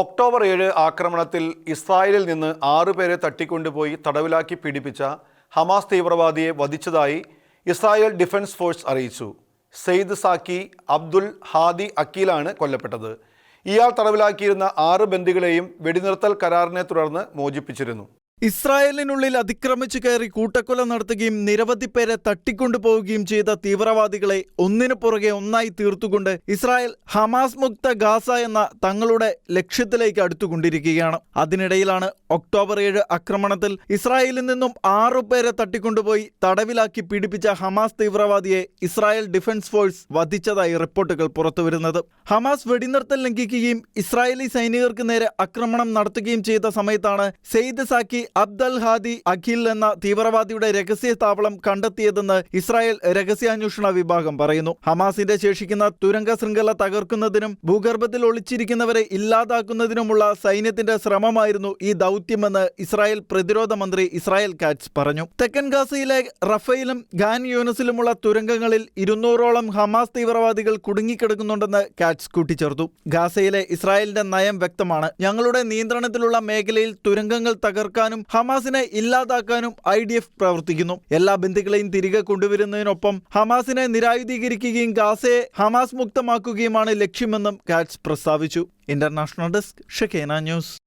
October ഏഴ് ആക്രമണത്തിൽ ഇസ്രായേലിൽ നിന്ന് ആറുപേരെ തട്ടിക്കൊണ്ടുപോയി തടവിലാക്കി പീഡിപ്പിച്ച ഹമാസ് തീവ്രവാദിയെ വധിച്ചതായി ഇസ്രായേൽ ഡിഫൻസ് ഫോഴ്സ് അറിയിച്ചു. സെയ്ദ് സാക്കി അബ്ദുൽ ഹാദി അക്കീലാണ് കൊല്ലപ്പെട്ടത്. ഇയാൾ തടവിലാക്കിയിരുന്ന ആറ് ബന്ദികളെയും വെടിനിർത്തൽ കരാറിനെ തുടർന്ന് മോചിപ്പിച്ചിരുന്നു. ഇസ്രായേലിനുള്ളിൽ അതിക്രമിച്ചു കയറി കൂട്ടക്കൊല നടത്തുകയും നിരവധി പേരെ തട്ടിക്കൊണ്ടുപോവുകയും ചെയ്ത തീവ്രവാദികളെ ഒന്നിനു പുറകെ ഒന്നായി തീർത്തുകൊണ്ട് ഇസ്രായേൽ ഹമാസ് മുക്ത ഗാസ എന്ന തങ്ങളുടെ ലക്ഷ്യത്തിലേക്ക് അടുത്തുകൊണ്ടിരിക്കുകയാണ്. അതിനിടയിലാണ് ഒക്ടോബർ ഏഴ് ആക്രമണത്തിൽ ഇസ്രായേലിൽ നിന്നും ആറു പേരെ തട്ടിക്കൊണ്ടുപോയി തടവിലാക്കി പീഡിപ്പിച്ച ഹമാസ് തീവ്രവാദിയെ ഇസ്രായേൽ ഡിഫൻസ് ഫോഴ്സ് വധിച്ചതായി റിപ്പോർട്ടുകൾ പുറത്തുവരുന്നത്. ഹമാസ് വെടിനിർത്തൽ ലംഘിക്കുകയും ഇസ്രായേലി സൈനികർക്ക് നേരെ ആക്രമണം നടത്തുകയും ചെയ്ത സമയത്താണ് Zaid Zaki Abdel Hadi Aqil എന്ന തീവ്രവാദിയുടെ രഹസ്യ താവളം കണ്ടെത്തിയതെന്ന് ഇസ്രായേൽ രഹസ്യാന്വേഷണ വിഭാഗം പറയുന്നു. ഹമാസിന്റെ ശേഷിക്കുന്ന തുരങ്ക ശൃംഖല തകർക്കുന്നതിനും ഭൂഗർഭത്തിൽ ഒളിച്ചിരിക്കുന്നവരെ ഇല്ലാതാക്കുന്നതിനുമുള്ള സൈന്യത്തിന്റെ ശ്രമമായിരുന്നു ഈ ദൗത്യമെന്ന് ഇസ്രായേൽ പ്രതിരോധ മന്ത്രി ഇസ്രായേൽ കാറ്റ്സ് പറഞ്ഞു. തെക്കൻ ഗാസയിലെ റഫയിലും ഖാൻ യൂനസിലുമുള്ള തുരങ്കങ്ങളിൽ ഇരുന്നൂറോളം ഹമാസ് തീവ്രവാദികൾ കുടുങ്ങിക്കിടക്കുന്നുണ്ടെന്ന് കാറ്റ്സ് കൂട്ടിച്ചേർത്തു. ഗാസയിലെ ഇസ്രായേലിന്റെ നയം വ്യക്തമാണ്. ഞങ്ങളുടെ നിയന്ത്രണത്തിലുള്ള മേഖലയിൽ തുരങ്കങ്ങൾ തകർക്കാനും ഹമാസിനെ ഇല്ലാതാക്കാനും ഐ ഡി എഫ് പ്രവർത്തിക്കുന്നു. എല്ലാ ബന്ധുക്കളെയും തിരികെ കൊണ്ടുവരുന്നതിനൊപ്പം ഹമാസിനെ നിരായുധീകരിക്കുകയും ഗാസയെ ഹമാസ് മുക്തമാക്കുകയുമാണ് ലക്ഷ്യമെന്നും കാറ്റ്സ് പ്രസ്താവിച്ചു. ഇന്റർനാഷണൽ ഡെസ്ക് ഷെക്കേന ന്യൂസ്.